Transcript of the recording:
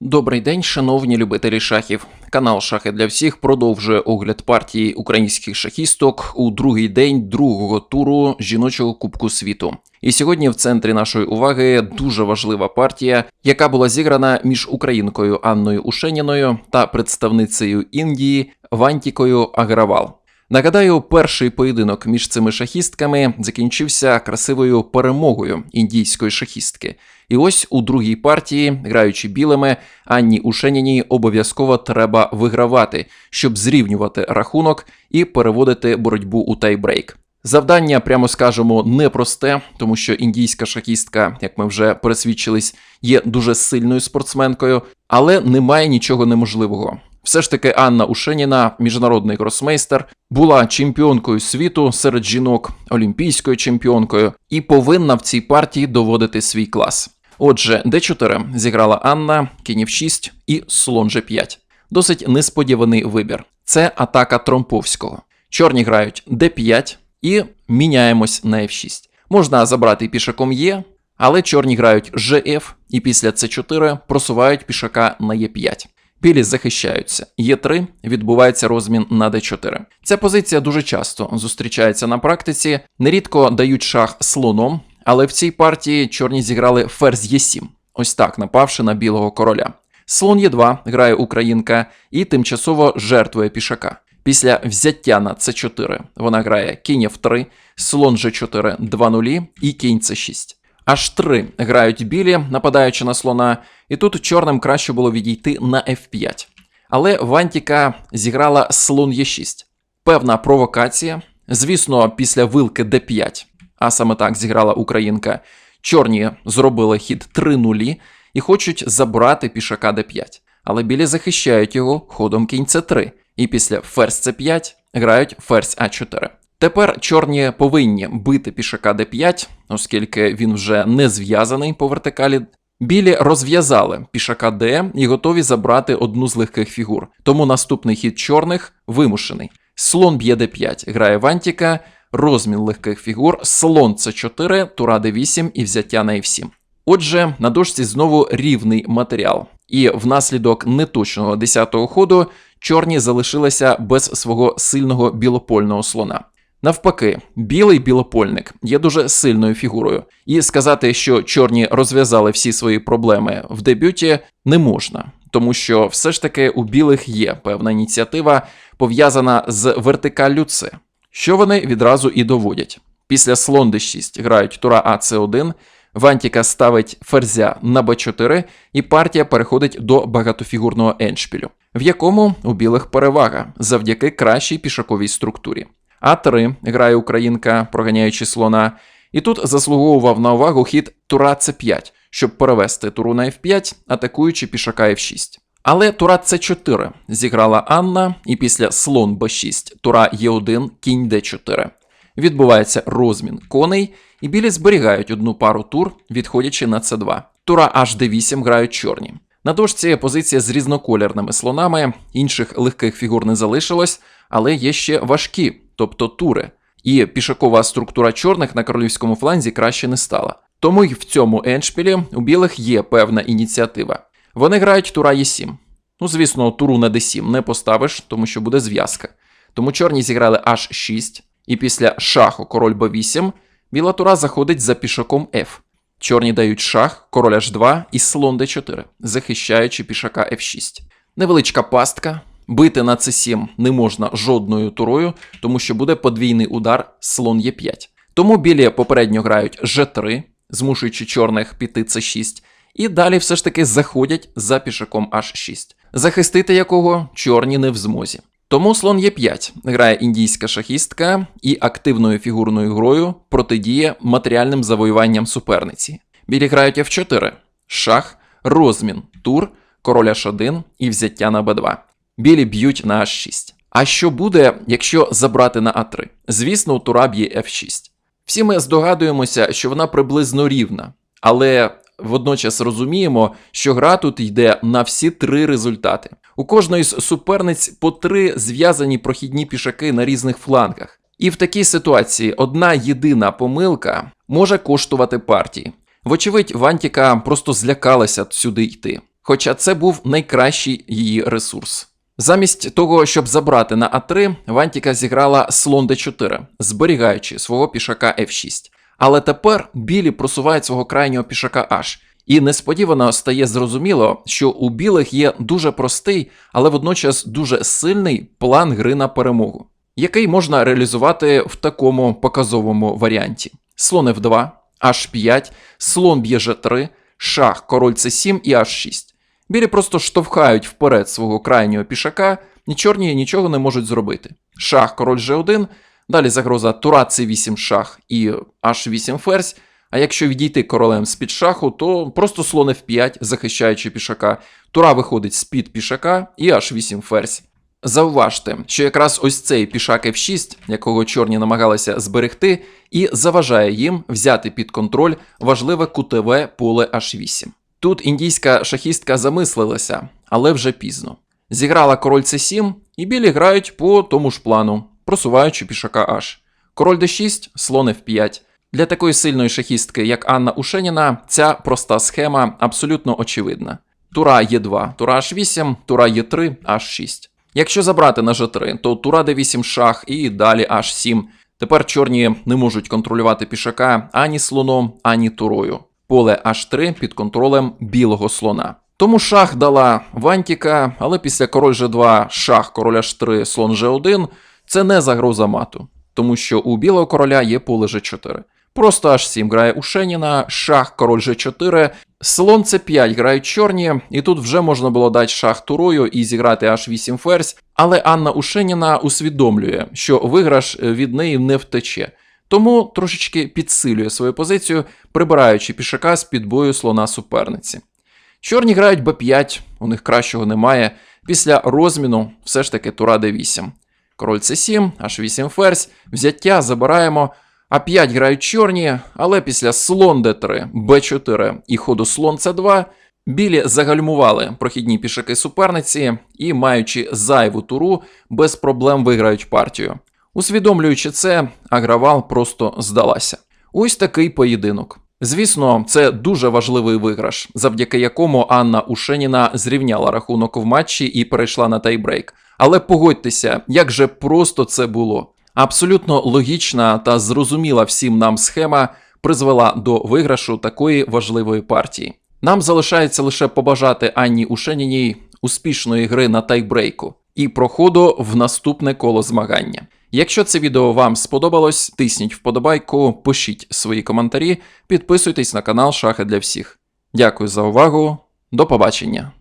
Добрий день, шановні любителі шахів. Канал Шахи для всіх продовжує огляд партії українських шахісток у другий день другого туру жіночого Кубку світу. І сьогодні в центрі нашої уваги дуже важлива партія, яка була зіграна між українкою Анною Ушеніною та представницею Індії Вантікою Агравал. Нагадаю, перший поєдинок між цими шахістками закінчився красивою перемогою індійської шахістки. І ось у другій партії, граючи білими, Анні Ушеніній обов'язково треба вигравати, щоб зрівнювати рахунок і переводити боротьбу у тайбрейк. Завдання, прямо скажемо, непросте, тому що індійська шахістка, як ми вже пересвідчились, є дуже сильною спортсменкою, але немає нічого неможливого. Все ж таки Анна Ушеніна, міжнародний гросмейстер, була чемпіонкою світу серед жінок, олімпійською чемпіонкою, і повинна в цій партії доводити свій клас. Отже, d4 зіграла Анна, кінь f6 і слон g5. Досить несподіваний вибір. Це атака Тромповського. Чорні грають d5 і міняємось на f6. Можна забрати пішаком Е, але чорні грають gf і після c4 просувають пішака на e5. Білі захищаються. Є3 відбувається розмін на d4. Ця позиція дуже часто зустрічається на практиці, нерідко дають шах слоном, але в цій партії чорні зіграли ферзь Е7, ось так напавши на білого короля. Слон Е2 грає українка і тимчасово жертвує пішака. Після взяття на С4 вона грає кінь F3, слон G4 2 нулі і кінь С6. Аж 3 грають білі, нападаючи на слона, і тут чорним краще було відійти на F5. Але Вантіка зіграла слон Е6. Певна провокація. Звісно, після вилки d5, а саме так зіграла українка. Чорні зробили хід 3 нулі і хочуть забрати пішака d5. Але білі захищають його ходом кінь c3, і після ферзь c5 грають ферзь а4. Тепер чорні повинні бити пішака d5, оскільки він вже не зв'язаний по вертикалі. Білі розв'язали пішака d і готові забрати одну з легких фігур. Тому наступний хід чорних вимушений. Слон б'є d5, грає Вантіка, розмін легких фігур, слон c4, тура d8 і взяття на f7. Отже, на дошці знову рівний матеріал. І внаслідок неточного 10-го ходу чорні залишилися без свого сильного білопольного слона. Навпаки, білий білопольник є дуже сильною фігурою, і сказати, що чорні розв'язали всі свої проблеми в дебюті, не можна, тому що все ж таки у білих є певна ініціатива, пов'язана з вертикаллю С, що вони відразу і доводять. Після слон d6 грають тура А С1, Вантіка ставить ферзя на Б4, і партія переходить до багатофігурного еншпілю, в якому у білих перевага завдяки кращій пішаковій структурі. А3 грає українка, проганяючи слона, і тут заслуговував на увагу хід тура С5, щоб перевести туру на F5, атакуючи пішака F6. Але тура С4 зіграла Анна, і після слон Б6, тура Е1, кінь Д4. Відбувається розмін коней, і білі зберігають одну пару тур, відходячи на С2. Тура H8 грають чорні. На дошці позиція з різноколірними слонами, інших легких фігур не залишилось, але є ще важкі, тобто тури. І пішакова структура чорних на королівському фланзі краще не стала. Тому й в цьому еншпілі у білих є певна ініціатива. Вони грають тура Е7. Ну, звісно, туру на d7 не поставиш, тому що буде зв'язка. Тому чорні зіграли H6, і після шаху король b8 біла тура заходить за пішаком F. Чорні дають шах, король H2 і слон d4, захищаючи пішака F6. Невеличка пастка. Бити на c7 не можна жодною турою, тому що буде подвійний удар слон Е5. Тому білі попередньо грають G3, змушуючи чорних піти c6, і далі все ж таки заходять за пішаком H6, захистити якого чорні не в змозі. Тому слон Е5 грає індійська шахістка і активною фігурною грою протидіє матеріальним завоюванням суперниці. Білі грають F4, шах, розмін, тур, король H1 і взяття на b2. Білі б'ють на H6. А що буде, якщо забрати на А3? Звісно, у тура б'є F6. Всі ми здогадуємося, що вона приблизно рівна, але водночас розуміємо, що гра тут йде на всі три результати. У кожної з суперниць по три зв'язані прохідні пішаки на різних флангах. І в такій ситуації одна єдина помилка може коштувати партії. Вочевидь, Вантіка просто злякалася сюди йти. Хоча це був найкращий її ресурс. Замість того, щоб забрати на А3, Вантіка зіграла слон Д4, зберігаючи свого пішака F6. Але тепер білі просувають свого крайнього пішака H. І несподівано стає зрозуміло, що у білих є дуже простий, але водночас дуже сильний план гри на перемогу, який можна реалізувати в такому показовому варіанті: слон F2, H5, слон б'є G3, шах, король C7 і H6. Білі просто штовхають вперед свого крайнього пішака, і чорні нічого не можуть зробити. Шах, король G1, далі загроза тура C8 шах і H8 ферзь. А якщо відійти королем з-під шаху, то просто слон F5, захищаючи пішака, тура виходить з-під пішака і H8 ферзь. Зауважте, що якраз ось цей пішак F6, якого чорні намагалися зберегти, і заважає їм взяти під контроль важливе кутове поле H8. Тут індійська шахістка замислилася, але вже пізно. Зіграла король c7, і білі грають по тому ж плану, просуваючи пішака H. Король d6, слон f5. Для такої сильної шахістки, як Анна Ушеніна, ця проста схема абсолютно очевидна. Тура Е2, тура H8, тура Е3, H6. Якщо забрати на G3, то тура d8 шах і далі H7. Тепер чорні не можуть контролювати пішака ані слоном, ані турою. Поле H3 під контролем білого слона. Тому шах дала Вантіка, але після король G2, шах, король H3, слон G1 це не загроза мату, тому що у білого короля є поле G4. Просто H7 грає Ушеніна, шах, король G4, слон C5 грають чорні, і тут вже можна було дати шах турою і зіграти H8 ферзь, але Анна Ушеніна усвідомлює, що виграш від неї не втече. Тому трошечки підсилює свою позицію, прибираючи пішака з під бою слона суперниці. Чорні грають Б5, у них кращого немає. Після розміну все ж таки тура Д8. Король С7, H8 ферзь, взяття забираємо. А5 грають чорні, але після слон Д3, Б4 і ходу слон С2 білі загальмували прохідні пішаки суперниці і, маючи зайву туру, без проблем виграють партію. Усвідомлюючи це, агравал просто здалася. Ось такий поєдинок. Звісно, це дуже важливий виграш, завдяки якому Анна Ушеніна зрівняла рахунок в матчі і перейшла на тайбрейк. Але погодьтеся, як же просто це було. Абсолютно логічна та зрозуміла всім нам схема призвела до виграшу такої важливої партії. Нам залишається лише побажати Анні Ушеніній успішної гри на тайбрейку і проходу в наступне коло змагання. Якщо це відео вам сподобалось, тисніть вподобайку, пишіть свої коментарі, підписуйтесь на канал Шахи для всіх. Дякую за увагу, до побачення!